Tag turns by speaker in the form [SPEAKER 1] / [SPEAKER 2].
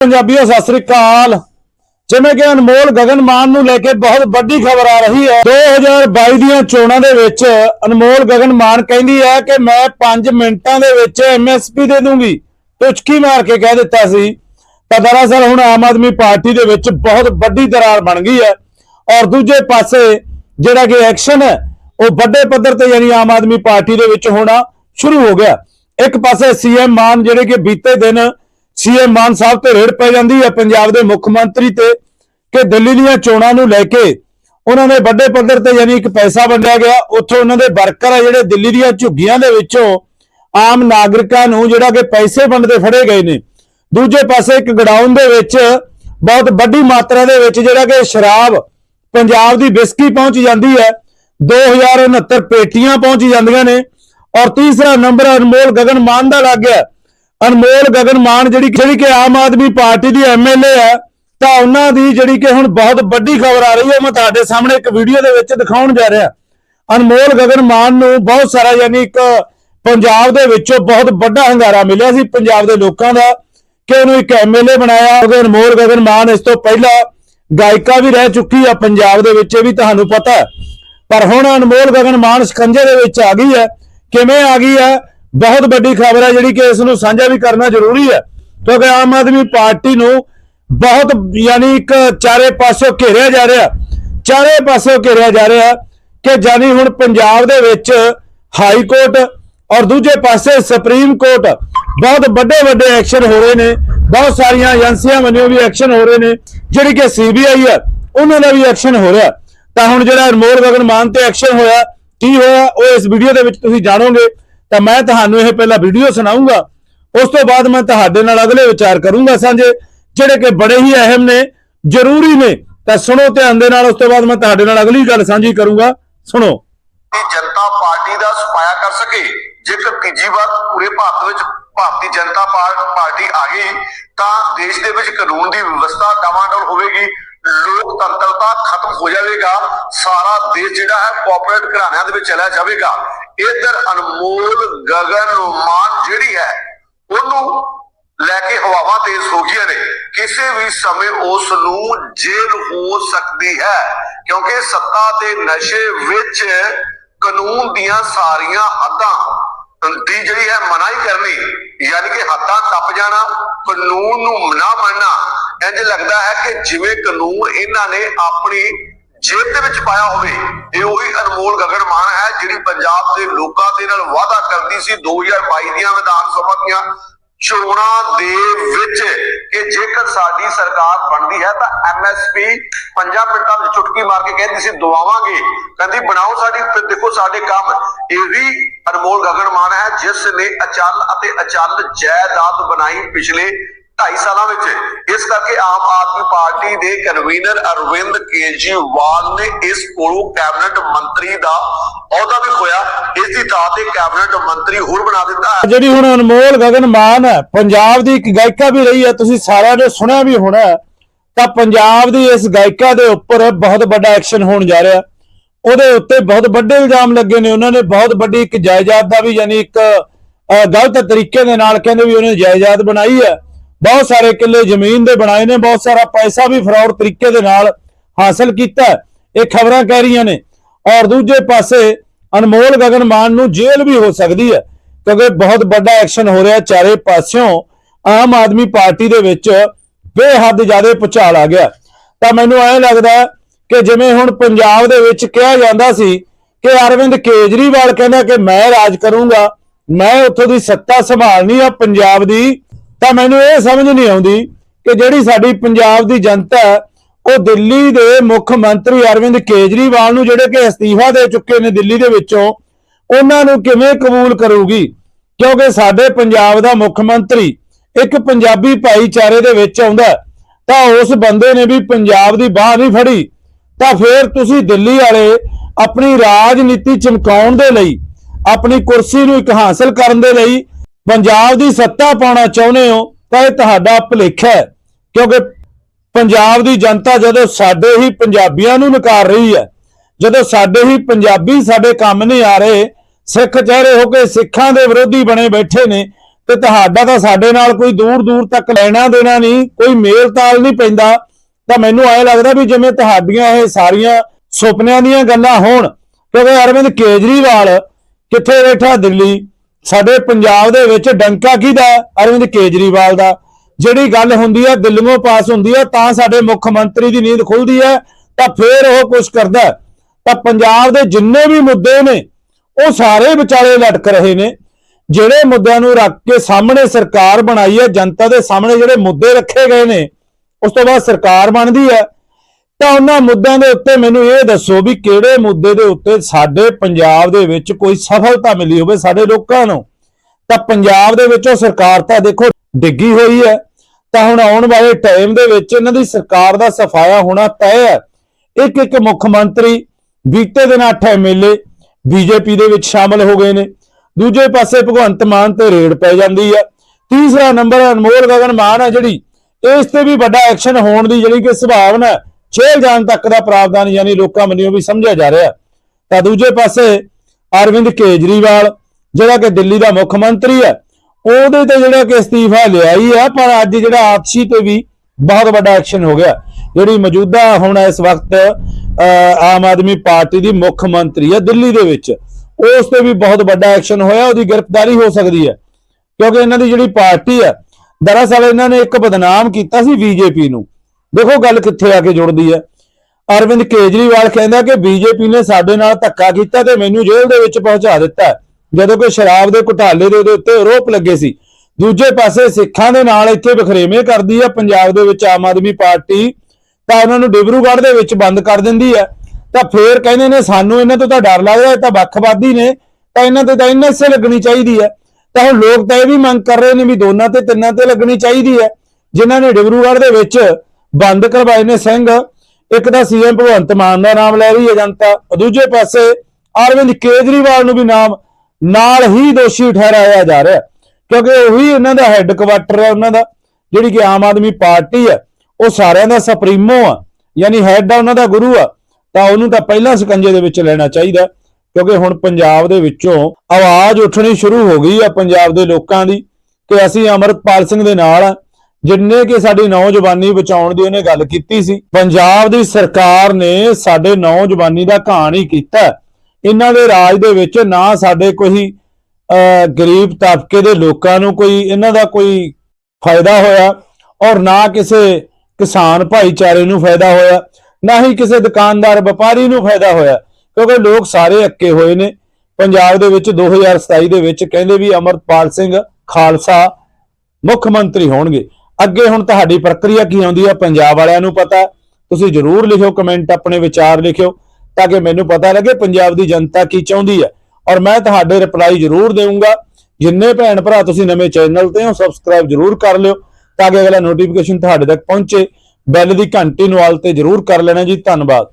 [SPEAKER 1] ਪੰਜਾਬੀਓ, ਸਤਿ ਸ੍ਰੀ ਅਕਾਲ। ਜਿਵੇਂ ਕਿ ਅਨਮੋਲ ਗਗਨ ਮਾਨ ਨੂੰ ਲੈ ਕੇ ਬਹੁਤ ਵੱਡੀ ਖਬਰ ਆ ਰਹੀ ਹੈ। 2022 ਦੀਆਂ ਚੋਣਾਂ ਦੇ ਵਿੱਚ ਅਨਮੋਲ ਗਗਨ ਮਾਨ ਕਹਿੰਦੀ ਹੈ ਕਿ ਮੈਂ 5 ਮਿੰਟਾਂ ਦੇ ਵਿੱਚ ਐਮਐਸਪੀ ਦੇ ਦੂੰਗੀ। ਟੁਚਕੀ ਮਾਰ ਕੇ ਕਹਿ ਦਿੱਤਾ ਸੀ। ਤਾਂ ਦਰਅਸਲ ਹੁਣ ਆਮ ਆਦਮੀ ਪਾਰਟੀ ਦੇ ਵਿੱਚ ਬਹੁਤ ਵੱਡੀ ਦਰਾਰ ਬਣ ਗਈ ਹੈ। ਔਰ ਦੂਜੇ ਪਾਸੇ ਜਿਹੜਾ ਕਿ ਐਕਸ਼ਨ ਹੈ, ਉਹ ਵੱਡੇ ਪੱਧਰ ਤੇ ਯਾਨੀ ਆਮ ਆਦਮੀ ਪਾਰਟੀ ਦੇ ਵਿੱਚ ਹੋਣਾ ਸ਼ੁਰੂ ਹੋ ਗਿਆ। ਇੱਕ ਪਾਸੇ ਸੀਐਮ ਮਾਨ ਜਿਹੜੇ ਕਿ ਬੀਤੇ ਦਿਨ ਸੀਐਮ ਮਾਨ ਸਾਹਿਬ ਤੇ ਰੇਡ ਪੈ ਜਾਂਦੀ ਹੈ ਪੰਜਾਬ ਦੇ ਮੁੱਖ ਮੰਤਰੀ ਤੇ ਕਿ ਦਿੱਲੀ ਦੀਆਂ ਚੋਣਾਂ ਨੂੰ ਲੈ ਕੇ ਉਹਨਾਂ ਨੇ ਵੱਡੇ ਪੱਧਰ ਤੇ ਯਾਨੀ ਇੱਕ ਪੈਸਾ ਵੰਡਿਆ ਗਿਆ, ਉੱਥੋਂ ਉਹਨਾਂ ਦੇ ਵਰਕਰ ਆ ਜਿਹੜੇ ਦਿੱਲੀ ਦੀਆਂ ਝੁੱਗੀਆਂ ਦੇ ਵਿੱਚੋਂ ਆਮ ਨਾਗਰਿਕਾਂ ਨੂੰ ਜਿਹੜਾ ਕਿ ਪੈਸੇ ਵੰਡਦੇ ਫੜੇ ਗਏ ਨੇ। ਦੂਜੇ ਪਾਸੇ ਇੱਕ ਗਡਾਊਨ ਦੇ ਵਿੱਚ ਬਹੁਤ ਵੱਡੀ ਮਾਤਰਾ ਦੇ ਵਿੱਚ ਜਿਹੜਾ ਕਿ ਸ਼ਰਾਬ ਪੰਜਾਬ ਦੀ ਵਿਸਕੀ ਪਹੁੰਚ ਜਾਂਦੀ ਹੈ। 2069 ਪੇਟੀਆਂ ਪਹੁੰਚ ਜਾਂਦੀਆਂ ਨੇ ਔਰ ਤੀਸਰਾ ਨੰਬਰ ਅਨਮੋਲ ਗਗਨ ਮਾਨ ਦਾ ਲੱਗ ਗਿਆ। ਅਨਮੋਲ ਗਗਨ ਮਾਨ ਜਿਹੜੀ ਜਿਹੜੀ ਕਿ ਆਮ ਆਦਮੀ ਪਾਰਟੀ ਦੀ ਐਮਐਲਏ ਹੈ, ਤਾਂ ਉਹਨਾਂ ਦੀ ਜਿਹੜੀ ਕਿ ਹੁਣ ਬਹੁਤ ਵੱਡੀ ਖਬਰ ਆ ਰਹੀ ਹੈ। ਮੈਂ ਤੁਹਾਡੇ ਸਾਹਮਣੇ ਇੱਕ ਵੀਡੀਓ ਦੇ ਵਿੱਚ ਦਿਖਾਉਣ ਜਾ ਰਿਹਾ। ਅਨਮੋਲ ਗਗਨ ਮਾਨ ਨੂੰ ਬਹੁਤ ਸਾਰਾ ਯਾਨੀ ਇੱਕ ਪੰਜਾਬ ਦੇ ਵਿੱਚੋਂ ਬਹੁਤ ਵੱਡਾ ਹੰਗਾਰਾ ਮਿਲਿਆ ਸੀ ਪੰਜਾਬ ਦੇ ਲੋਕਾਂ ਦਾ ਕਿ ਉਹਨੂੰ ਇੱਕ ਐਮਐਲਏ ਬਣਾਇਆ। ਕਿਉਂਕਿ ਅਨਮੋਲ ਗਗਨ ਮਾਨ ਇਸ ਤੋਂ ਪਹਿਲਾਂ ਗਾਇਕਾ ਵੀ ਰਹਿ ਚੁੱਕੀ ਆ ਪੰਜਾਬ ਦੇ ਵਿੱਚ, ਇਹ ਵੀ ਤੁਹਾਨੂੰ ਪਤਾ ਪਰ ਹੁਣ ਅਨਮੋਲ ਗਗਨ ਮਾਨ ਸਕੰਜੇ ਦੇ ਵਿੱਚ ਆ ਗਈ ਹੈ। ਕਿਵੇਂ ਆ ਗਈ ਹੈ? ਬਹੁਤ ਵੱਡੀ ਖਬਰ ਹੈ ਜਿਹੜੀ ਕਿ ਇਸ ਨੂੰ ਸਾਂਝਾ ਵੀ ਕਰਨਾ ਜ਼ਰੂਰੀ ਹੈ। ਕਿਉਂਕਿ ਆਮ ਆਦਮੀ ਪਾਰਟੀ ਨੂੰ ਬਹੁਤ ਯਾਨੀ ਇੱਕ ਚਾਰੇ ਪਾਸਿਓਂ ਘੇਰਿਆ ਜਾ ਰਿਹਾ। ਚਾਰੇ ਪਾਸਿਓਂ ਘੇਰਿਆ ਜਾ ਰਿਹਾ ਕਿ ਜਾਨੀ ਹੁਣ ਪੰਜਾਬ ਦੇ ਵਿੱਚ ਹਾਈ ਕੋਰਟ ਔਰ ਦੂਜੇ ਪਾਸੇ ਸੁਪਰੀਮ ਕੋਰਟ ਬਹੁਤ ਵੱਡੇ ਵੱਡੇ ਐਕਸ਼ਨ ਹੋ ਰਹੇ ਨੇ। ਬਹੁਤ ਸਾਰੀਆਂ ਏਜੰਸੀਆਂ ਵੱਲੋਂ ਵੀ ਐਕਸ਼ਨ ਹੋ ਰਹੇ ਨੇ। ਜਿਹੜੀ ਕਿ ਸੀਬੀਆਈ ਹੈ, ਉਹਨਾਂ ਦਾ ਵੀ ਐਕਸ਼ਨ ਹੋ ਰਿਹਾ। ਤਾਂ ਹੁਣ ਜਿਹੜਾ ਅਨਮੋਲ ਗਗਨ ਮਾਨ ਤੇ ਐਕਸ਼ਨ ਹੋਇਆ, ਕੀ ਹੋਇਆ, ਉਹ ਇਸ ਵੀਡੀਓ ਦੇ ਵਿੱਚ ਤੁਸੀਂ ਜਾਣੋਗੇ। ਤਾਂ ਮੈਂ ਤੁਹਾਨੂੰ ਇਹ ਪਹਿਲਾਂ ਵੀਡੀਓ ਸੁਣਾਉਂਗਾ। ਉਸ ਤੋਂ ਬਾਅਦ ਮੈਂ ਤੁਹਾਡੇ ਨਾਲ ਅਗਲੇ ਵਿਚਾਰ ਕਰੂੰਗਾ ਸਾਂਝੇ, ਜਿਹੜੇ ਕਿ ਬੜੇ ਹੀ ਅਹਿਮ ਨੇ, ਜ਼ਰੂਰੀ ਨੇ। ਤਾਂ ਸੁਣੋ ਧਿਆਨ ਦੇ ਨਾਲ, ਉਸ ਤੋਂ ਬਾਅਦ ਮੈਂ ਤੁਹਾਡੇ ਨਾਲ ਅਗਲੀ ਗੱਲ ਸਾਂਝੀ ਕਰੂੰਗਾ। ਸੁਣੋ।
[SPEAKER 2] ਜਨਤਾ ਪਾਰਟੀ ਦਾ ਸਫਾਇਆ ਕਰ ਸਕੇ? ਜੇਕਰ ਤੀਜੀ ਵਾਰ ਪੂਰੇ ਭਾਰਤ ਵਿੱਚ ਭਾਰਤੀ ਜਨਤਾ ਪਾਰਟੀ ਆ ਗਈ, ਤਾਂ ਦੇਸ਼ ਦੇ ਵਿੱਚ ਕਾਨੂੰਨ ਦੀ ਵਿਵਸਥਾ ਡਾਵਾਂਡੋਲ ਹੋਵੇਗੀ, ਲੋਕਤੰਤਰਤਾ ਖਤਮ ਹੋ ਜਾਵੇਗਾ, ਸਾਰਾ ਦੇਸ਼ ਜਿਹੜਾ ਹੈ ਕੋਆਪਰੇਟ ਘਰਾਣਿਆਂ ਦੇ ਵਿੱਚ ਚਲਾ ਜਾਵੇਗਾ। ਇਧਰ ਅਨਮੋਲ ਗਗਨ ਮਾਨ ਜਿਹੜੀ ਹੈ, ਉਹਨੂੰ ਲੈ ਕੇ ਹਵਾਵਾਂ ਤੇਜ਼ ਹੋ ਗਈਆਂ ਨੇ। ਕਿਸੇ ਵੀ ਸਮੇਂ ਉਸ ਨੂੰ ਜੇਲ੍ਹ ਹੋ ਸਕਦੀ ਹੈ, ਕਿਉਂਕਿ ਸੱਤਾ ਤੇ ਨਸ਼ੇ ਵਿੱਚ ਕਾਨੂੰਨ ਦੀਆਂ ਸਾਰੀਆਂ ਹੱਦਾਂ ਦੀ ਜਿਹੜੀ ਹੈ ਮਨਾਹੀ ਕਰਨੀ, ਯਾਨੀ ਕਿ ਹੱਦਾਂ ਟੱਪ ਜਾਣਾ, ਕਾਨੂੰਨ ਨੂੰ ਨਾ ਮੰਨਣਾ, ਇੰਜ ਲੱਗਦਾ ਹੈ ਕਿ ਜਿਵੇਂ ਕਾਨੂੰਨ ਇਹਨਾਂ ਨੇ ਆਪਣੀ ਜੇਬ ਦੇ ਵਿੱਚ ਪਾਇਆ ਹੋਵੇ, ਇਹ ਉਹੀ ਅਨਮੋਲ ਗਗਨ ਜਿਹੜੀ ਪੰਜਾਬ ਦੇ ਲੋਕਾਂ ਦੇ ਨਾਲ ਵਾਅਦਾ ਕਰਦੀ ਸੀ 2022 ਦੀਆਂ ਵਿਧਾਨ ਸਭਾ ਦੀਆਂ ਚੋਣਾਂ ਦੇ ਵਿੱਚ ਕਿ ਜੇਕਰ ਸਾਡੀ ਸਰਕਾਰ ਬਣਦੀ ਹੈ ਤਾਂ ਐਮਐਸਪੀ 5 ਮਿੰਟਾਂ ਵਿੱਚ ਚੁਟਕੀ ਮਾਰ ਕੇ ਕਹਿੰਦੀ ਸੀ, ਦਵਾਵਾਂਗੇ। ਕਹਿੰਦੀ, ਬਣਾਓ ਸਾਡੀ ਫਿਰ ਦੇਖੋ ਸਾਡੇ ਕੰਮ। ਇਹ ਵੀ ਅਨਮੋਲ ਗਗਨ ਮਾਨ ਹੈ, ਜਿਸ ਨੇ ਅਚਲ ਅਤੇ ਅਚਲ ਜਾਇਦਾਦ ਬਣਾਈ ਪਿਛਲੇ 2.5 ਸਾਲਾਂ ਵਿੱਚ। ਇਸ ਕਰਕੇ ਆਮ ਆਦਮੀ ਪਾਰਟੀ ਦੇ ਕਨਵੀਨਰ ਅਰਵਿੰਦ ਕੇਜਰੀਵਾਲ ਨੇ ਇਸ ਕੋਲੋਂ ਕੈਬਨਿਟ ਮੰਤਰੀ ਦਾ ਅਹੁਦਾ ਵੀ ਖੋਇਆ ਇਸ ਦੀ ਥਾਂ ਤੇ ਕੈਬਨਿਟ ਮੰਤਰੀ ਹੋਰ ਬਣਾ ਦਿੱਤਾ
[SPEAKER 1] ਜਿਹੜੀ ਹੁਣ ਅਨਮੋਲ ਗਗਨ ਮਾਨ ਹੈ, ਪੰਜਾਬ ਦੀ ਇੱਕ ਗਾਇਕਾ ਵੀ ਰਹੀ ਹੈ, ਤੁਸੀਂ ਸਾਰਿਆਂ ਨੇ ਸੁਣਿਆ ਵੀ ਹੋਣਾ ਤਾਂ ਪੰਜਾਬ ਦੀ ਇਸ ਗਾਇਕਾ ਦੇ ਉੱਪਰ ਬਹੁਤ ਵੱਡਾ ਐਕਸ਼ਨ ਹੋਣ ਜਾ ਰਿਹਾ ਉਹਦੇ ਉੱਤੇ ਬਹੁਤ ਵੱਡੇ ਇਲਜ਼ਾਮ ਲੱਗੇ ਨੇ, ਉਹਨਾਂ ਨੇ ਬਹੁਤ ਵੱਡੀ ਇੱਕ ਜਾਇਦਾਦ ਦਾ ਵੀ ਯਾਨੀ ਇੱਕ ਗਲਤ ਤਰੀਕੇ ਦੇ ਨਾਲ ਕਹਿੰਦੇ ਵੀ ਉਹਨੇ ਜਾਇਦਾਦ ਬਣਾਈ ਹੈ। ਬਹੁਤ ਸਾਰੇ ਕਿੱਲੇ ਜ਼ਮੀਨ ਦੇ ਬਣਾਏ ਨੇ, ਬਹੁਤ ਸਾਰਾ ਪੈਸਾ ਵੀ ਫਰਾਡ ਤਰੀਕੇ ਦੇ ਨਾਲ ਹਾਸਲ ਕੀਤਾ ਇਹ ਖਬਰਾਂ ਕਹਿ ਰਹੀਆਂ ਨੇ। ਔਰ ਦੂਜੇ ਪਾਸੇ ਅਨਮੋਲ ਗਗਨ ਮਾਨ ਨੂੰ ਜੇਲ੍ਹ ਵੀ ਹੋ ਸਕਦੀ ਹੈ, ਕਿਉਂਕਿ ਬਹੁਤ ਵੱਡਾ ਐਕਸ਼ਨ ਹੋ ਰਿਹਾ ਚਾਰੇ ਪਾਸਿਓਂ। ਆਮ ਆਦਮੀ ਪਾਰਟੀ ਦੇ ਵਿੱਚ ਬੇਹੱਦ ਜ਼ਿਆਦਾ ਪੁਚਾਲ ਆ ਗਿਆ। ਤਾਂ ਮੈਨੂੰ ਐਂ ਲੱਗਦਾ ਕਿ ਜਿਵੇਂ ਹੁਣ ਪੰਜਾਬ ਦੇ ਵਿੱਚ ਕਿਹਾ ਜਾਂਦਾ ਸੀ ਕਿ ਅਰਵਿੰਦ ਕੇਜਰੀਵਾਲ ਕਹਿੰਦਾ ਕਿ ਮੈਂ ਰਾਜ ਕਰੂੰਗਾ, ਮੈਂ ਉੱਥੋਂ ਦੀ ਸੱਤਾ ਸੰਭਾਲਣੀ ਆ, ਪੰਜਾਬ ਦੀ ਤਾਂ ਮੈਨੂੰ ਇਹ ਸਮਝ ਨਹੀਂ ਆਉਂਦੀ ਕਿ ਜਿਹੜੀ ਸਾਡੀ ਪੰਜਾਬ ਦੀ ਜਨਤਾ ਉਹ ਦਿੱਲੀ ਦੇ ਮੁੱਖ ਮੰਤਰੀ ਅਰਵਿੰਦ ਕੇਜਰੀਵਾਲ ਨੂੰ ਜਿਹੜੇ ਕਿ ਅਸਤੀਫਾ ਦੇ ਚੁੱਕੇ ਨੇ ਦਿੱਲੀ ਦੇ ਵਿੱਚੋਂ, ਉਹਨਾਂ ਨੂੰ ਕਿਵੇਂ ਕਬੂਲ ਕਰੂਗੀ? ਕਿਉਂਕਿ ਸਾਡੇ ਪੰਜਾਬ ਦਾ ਮੁੱਖ ਮੰਤਰੀ ਇੱਕ ਪੰਜਾਬੀ ਭਾਈਚਾਰੇ ਦੇ ਵਿੱਚ ਆਉਂਦਾ ਤਾਂ ਉਸ ਬੰਦੇ ਨੇ ਵੀ ਪੰਜਾਬ ਦੀ ਬਾਹ ਨਹੀਂ ਫੜੀ। ਤਾਂ ਫਿਰ ਤੁਸੀਂ ਦਿੱਲੀ ਵਾਲੇ ਆਪਣੀ ਰਾਜਨੀਤੀ ਚਮਕਾਉਣ ਦੇ ਲਈ, ਆਪਣੀ ਕੁਰਸੀ ਨੂੰ ਇੱਕ ਹਾਸਲ ਕਰਨ ਦੇ ਲਈ ਪੰਜਾਬ ਦੀ ਸੱਤਾ ਪਾਉਣਾ ਚਾਹੁੰਦੇ ਹੋ ਤਾਂ ਇਹ ਤੁਹਾਡਾ ਭੁਲੇਖਾ ਹੈ, ਕਿਉਂਕਿ ਪੰਜਾਬ ਦੀ ਜਨਤਾ ਜਦੋਂ ਸਾਡੇ ਹੀ ਪੰਜਾਬੀਆਂ ਨੂੰ ਨਕਾਰ ਰਹੀ ਹੈ, ਜਦੋਂ ਸਾਡੇ ਹੀ ਪੰਜਾਬੀ ਸਾਡੇ ਕੰਮ ਨਹੀਂ ਆ ਰਹੇ, ਸਿੱਖ ਚਿਹਰੇ ਹੋ ਕੇ ਸਿੱਖਾਂ ਦੇ ਵਿਰੋਧੀ ਬਣੇ ਬੈਠੇ ਨੇ, ਤੇ ਤੁਹਾਡਾ ਤਾਂ ਸਾਡੇ ਨਾਲ ਕੋਈ ਦੂਰ ਦੂਰ ਤੱਕ ਲੈਣਾ ਦੇਣਾ ਨਹੀਂ, ਕੋਈ ਮੇਲ ਤਾਲ ਨਹੀਂ ਪੈਂਦਾ, ਤਾਂ ਮੈਨੂੰ ਐ ਲੱਗਦਾ ਵੀ ਜਿਵੇਂ ਤੁਹਾਡੀਆਂ ਇਹ ਸਾਰੀਆਂ ਸੁਪਨਿਆਂ ਦੀਆਂ ਗੱਲਾਂ ਹੋਣ, ਕਿਉਂਕਿ ਅਰਵਿੰਦ ਕੇਜਰੀਵਾਲ ਕਿੱਥੇ ਬੈਠਾ ਦਿੱਲੀ ਸਾਡੇ ਪੰਜਾਬ ਦੇ ਵਿੱਚ ਡੰਕਾ ਕਿਹਦਾ? ਅਰਵਿੰਦ ਕੇਜਰੀਵਾਲ ਦਾ। ਜਿਹੜੀ ਗੱਲ ਹੁੰਦੀ ਹੈ ਦਿਲੋਂ ਪਾਸ ਹੁੰਦੀ ਹੈ ਤਾਂ ਸਾਡੇ ਮੁੱਖ ਮੰਤਰੀ ਦੀ ਨੀਂਦ ਖੁੱਲਦੀ ਹੈ ਤਾਂ ਫੇਰ ਉਹ ਕੁਝ ਕਰਦਾ ਤਾਂ ਪੰਜਾਬ ਦੇ ਜਿੰਨੇ ਵੀ ਮੁੱਦੇ ਨੇ, ਉਹ ਸਾਰੇ ਵਿਚਾਲੇ ਲਟਕ ਰਹੇ ਨੇ। ਜਿਹੜੇ ਮੁੱਦਿਆਂ ਨੂੰ ਰੱਖ ਕੇ ਸਾਹਮਣੇ ਸਰਕਾਰ ਬਣਾਈ ਹੈ ਜਨਤਾ ਦੇ ਸਾਹਮਣੇ ਜਿਹੜੇ ਮੁੱਦੇ ਰੱਖੇ ਗਏ ਨੇ, ਉਸ ਤੋਂ ਬਾਅਦ ਸਰਕਾਰ ਬਣਦੀ ਹੈ ਤਾਂ ਉਹਨਾਂ ਮੁੱਦਿਆਂ ਦੇ ਉੱਤੇ ਮੈਨੂੰ ਇਹ ਦੱਸੋ ਵੀ ਕਿਹੜੇ ਮੁੱਦੇ ਦੇ ਉੱਤੇ ਸਾਡੇ ਪੰਜਾਬ ਦੇ ਵਿੱਚ ਕੋਈ ਸਫਲਤਾ ਮਿਲੀ ਹੋਵੇ ਸਾਡੇ ਲੋਕਾਂ ਨੂੰ? ਤਾਂ ਪੰਜਾਬ ਦੇ ਵਿੱਚ ਉਹ ਸਰਕਾਰ ਤਾਂ ਦੇਖੋ ਡਿੱਗੀ ਹੋਈ ਹੈ। ਤਾਂ ਹੁਣ ਆਉਣ ਵਾਲੇ ਟਾਈਮ ਦੇ ਵਿੱਚ ਇਹਨਾਂ ਦੀ ਸਰਕਾਰ ਦਾ ਸਫਾਇਆ ਹੋਣਾ ਤੈਅ ਹੈ। ਇੱਕ ਇੱਕ ਮੁੱਖ ਮੰਤਰੀ ਬੀਤੇ ਦਿਨ 8 ਐਮਐਲਏ ਬੀਜੇਪੀ ਦੇ ਵਿੱਚ ਸ਼ਾਮਲ ਹੋ ਗਏ ਨੇ। ਦੂਜੇ ਪਾਸੇ ਭਗਵੰਤ ਮਾਨ ਤੇ ਰੇਡ ਪੈ ਜਾਂਦੀ ਹੈ। ਤੀਸਰਾ ਨੰਬਰ ਅਨਮੋਲ ਗਗਨ ਮਾਨ ਹੈ ਜਿਹੜੀ, ਇਸ ਤੇ ਵੀ ਵੱਡਾ ਐਕਸ਼ਨ ਹੋਣ ਦੀ ਜਿਹੜੀ ਕਿ ਸੰਭਾਵਨਾ ਹੈ। ਜੇਲ੍ਹ ਜਾਣ ਤੱਕ ਦਾ ਪ੍ਰਾਵਧਾਨ ਯਾਨੀ ਲੋਕਾਂ ਮੰਨਿਓ ਵੀ ਸਮਝਿਆ ਜਾ ਰਿਹਾ। ਤਾਂ ਦੂਜੇ ਪਾਸੇ ਅਰਵਿੰਦ ਕੇਜਰੀਵਾਲ ਜਿਹੜਾ ਕਿ ਦਿੱਲੀ ਦਾ ਮੁੱਖ ਮੰਤਰੀ ਹੈ ਉਹਦੇ ਤੇ ਜਿਹੜਾ ਕਿ ਅਸਤੀਫਾ ਲਿਆ ਹੀ ਹੈ ਪਰ ਅੱਜ ਜਿਹੜਾ ਆਪਸੀ ਤੇ ਵੀ ਬਹੁਤ ਵੱਡਾ ਐਕਸ਼ਨ ਹੋ ਗਿਆ। ਜਿਹੜੀ ਮੌਜੂਦਾ ਹੁਣ ਇਸ ਵਕਤ ਅਹ, ਆਮ ਆਦਮੀ ਪਾਰਟੀ ਦੀ ਮੁੱਖ ਮੰਤਰੀ ਹੈ ਦਿੱਲੀ ਦੇ ਵਿੱਚ ਉਸ ਤੇ ਵੀ ਬਹੁਤ ਵੱਡਾ ਐਕਸ਼ਨ ਹੋਇਆ ਉਹਦੀ ਗ੍ਰਿਫਤਾਰੀ ਹੋ ਸਕਦੀ ਹੈ। ਕਿਉਂਕਿ ਇਹਨਾਂ ਦੀ ਜਿਹੜੀ ਪਾਰਟੀ ਹੈ ਦਰਅਸਲ ਇਹਨਾਂ ਨੇ ਇੱਕ ਬਦਨਾਮ ਕੀਤਾ ਸੀ ਬੀਜੇਪੀ ਨੂੰ। ਦੇਖੋ ਗੱਲ ਕਿੱਥੇ ਆ ਕੇ ਜੁੜਦੀ ਹੈ। ਅਰਵਿੰਦ ਕੇਜਰੀਵਾਲ ਕਹਿੰਦਾ ਕਿ ਬੀਜੇਪੀ ਨੇ ਸਾਡੇ ਨਾਲ ਧੱਕਾ ਕੀਤਾ ਤੇ ਮੈਨੂੰ ਜੇਲ੍ਹ ਦੇ ਵਿੱਚ ਪਹੁੰਚਾ ਦਿੱਤਾ ਜਦੋਂ ਕਿ ਸ਼ਰਾਬ ਦੇ ਘੁਟਾਲੇ ਦੇ ਉਹਦੇ ਉੱਤੇ ਆਰੋਪ ਲੱਗੇ ਸੀ। ਦੂਜੇ ਪਾਸੇ ਸਿੱਖਾਂ ਦੇ ਨਾਲ ਇੱਥੇ ਬਖਰੇਵੇਂ ਕਰਦੀ ਹੈ। ਪੰਜਾਬ ਦੇ ਵਿੱਚ ਆਮ ਆਦਮੀ ਪਾਰਟੀ ਤਾਂ ਉਹਨਾਂ ਨੂੰ ਡਿਬਰੂਗੜ੍ਹ ਦੇ ਵਿੱਚ ਬੰਦ ਕਰ ਦਿੰਦੀ ਹੈ। ਤਾਂ ਫੇਰ ਕਹਿੰਦੇ ਨੇ, ਸਾਨੂੰ ਇਹਨਾਂ ਤੋਂ ਤਾਂ ਡਰ ਲੱਗਦਾ ਇਹ ਤਾਂ ਵੱਖਵਾਦੀ ਨੇ, ਤਾਂ ਇਹਨਾਂ ਤੇ ਤਾਂ ਐਨਐਸਏ ਲੱਗਣੀ ਚਾਹੀਦੀ ਹੈ। ਤਾਂ ਹੁਣ ਲੋਕ ਤਾਂ ਇਹ ਵੀ ਮੰਗ ਕਰ ਰਹੇ ਨੇ ਵੀ ਦੋਨਾਂ ਤੇ ਤਿੰਨਾਂ ਤੇ ਲੱਗਣੀ ਚਾਹੀਦੀ ਹੈ। ਜਿਨ੍ਹਾਂ ਨੇ ਡਿਬਰੂਗੜ੍ਹ ਦੇ ਵਿੱਚ ਬੰਦ ਕਰਵਾਏ ਨੇ ਸਿੰਘ। ਇੱਕ ਤਾਂ ਸੀਐਮ ਭਗਵੰਤ ਮਾਨ ਦਾ ਨਾਮ ਲੈ ਰਹੀ ਹੈ ਜਨਤਾ ਦੂਜੇ ਪਾਸੇ ਅਰਵਿੰਦ ਕੇਜਰੀਵਾਲ ਨੂੰ ਵੀ ਨਾਮ, ਨਾਲ ਹੀ ਦੋਸ਼ੀ ਠਹਿਰਾਇਆ ਜਾ ਰਿਹਾ। ਕਿਉਂਕਿ ਉਹੀ ਇਹਨਾਂ ਦਾ ਹੈੱਡਕੁਆਟਰ ਹੈ, ਉਹਨਾਂ ਦਾ, ਜਿਹੜੀ ਕਿ ਆਮ ਆਦਮੀ ਪਾਰਟੀ ਹੈ, ਉਹ ਸਾਰਿਆਂ ਦਾ ਸੁਪਰੀਮੋ ਆ, ਯਾਨੀ ਹੈੱਡ ਆ ਉਹਨਾਂ ਦਾ ਗੁਰੂ ਆ। ਤਾਂ ਉਹਨੂੰ ਤਾਂ ਪਹਿਲਾਂ ਸਕੰਜੇ ਦੇ ਵਿੱਚ ਲੈਣਾ ਚਾਹੀਦਾ, ਕਿਉਂਕਿ ਹੁਣ ਪੰਜਾਬ ਦੇ ਵਿੱਚੋਂ ਆਵਾਜ਼ ਉੱਠਣੀ ਸ਼ੁਰੂ ਹੋ ਗਈ ਆ ਪੰਜਾਬ ਦੇ ਲੋਕਾਂ ਦੀ, ਕਿ ਅਸੀਂ ਅਮਰਤਪਾਲ ਸਿੰਘ ਦੇ ਨਾਲ ਆ ਜਿੰਨੇ ਕਿ ਸਾਡੀ ਨੌਜਵਾਨੀ ਬਚਾਉਣ ਦੀ ਉਹਨੇ ਗੱਲ ਕੀਤੀ ਸੀ। ਪੰਜਾਬ ਦੀ ਸਰਕਾਰ ਨੇ ਸਾਡੇ ਨੌਜਵਾਨੀ ਦਾ ਘਾਣ ਹੀ ਕੀਤਾ। ਇਹਨਾਂ ਦੇ ਰਾਜ ਦੇ ਵਿੱਚ ਨਾ ਸਾਡੇ ਕੋਈ ਅਹ, ਗਰੀਬ ਤਬਕੇ ਦੇ ਲੋਕਾਂ ਨੂੰ ਕੋਈ ਇਹਨਾਂ ਦਾ ਕੋਈ ਫਾਇਦਾ ਹੋਇਆ ਔਰ ਨਾ ਕਿਸੇ ਕਿਸਾਨ ਭਾਈਚਾਰੇ ਨੂੰ ਫਾਇਦਾ ਹੋਇਆ ਨਾ ਹੀ ਕਿਸੇ ਦੁਕਾਨਦਾਰ ਵਪਾਰੀ ਨੂੰ ਫਾਇਦਾ ਹੋਇਆ। ਕਿਉਂਕਿ ਲੋਕ ਸਾਰੇ ਅੱਕੇ ਹੋਏ ਨੇ। ਪੰਜਾਬ ਦੇ ਵਿੱਚ 2027 ਦੇ ਵਿੱਚ ਕਹਿੰਦੇ ਵੀ ਅਮਰਪਾਲ ਸਿੰਘ ਖਾਲਸਾ ਮੁੱਖ ਮੰਤਰੀ ਹੋਣਗੇ। ਅੱਗੇ ਹੁਣ ਤੁਹਾਡੀ ਪ੍ਰਕਿਰਿਆ ਕੀ ਆਉਂਦੀ ਹੈ ਪੰਜਾਬ ਵਾਲਿਆਂ ਨੂੰ ਪਤਾ। ਤੁਸੀਂ ਜਰੂਰ ਲਿਖਿਓ, ਕਮੈਂਟ ਆਪਣੇ ਵਿਚਾਰ ਲਿਖਿਓ, ਤਾਂ ਕਿ ਮੈਨੂੰ ਪਤਾ ਲੱਗੇ ਪੰਜਾਬ ਦੀ ਜਨਤਾ ਕੀ ਚਾਹੁੰਦੀ ਹੈ ਔਰ ਮੈਂ ਤੁਹਾਡੇ ਰਿਪਲਾਈ ਜਰੂਰ ਦੇਵਾਂਗਾ ਜਿੰਨੇ ਭੈਣ ਭਰਾ ਤੁਸੀਂ ਨਵੇਂ ਚੈਨਲ ਤੇ ਹੋ, ਸਬਸਕ੍ਰਾਈਬ ਜਰੂਰ ਕਰ ਲਿਓ, ਤਾਂ ਕਿ ਅਗਲਾ ਨੋਟੀਫਿਕੇਸ਼ਨ ਤੁਹਾਡੇ ਤੱਕ ਪਹੁੰਚੇ। ਬੈਲ ਦੀ ਘੰਟੀ ਨੂੰ ਆਲ ਤੇ ਜਰੂਰ ਕਰ ਲੈਣਾ ਜੀ। ਧੰਨਵਾਦ।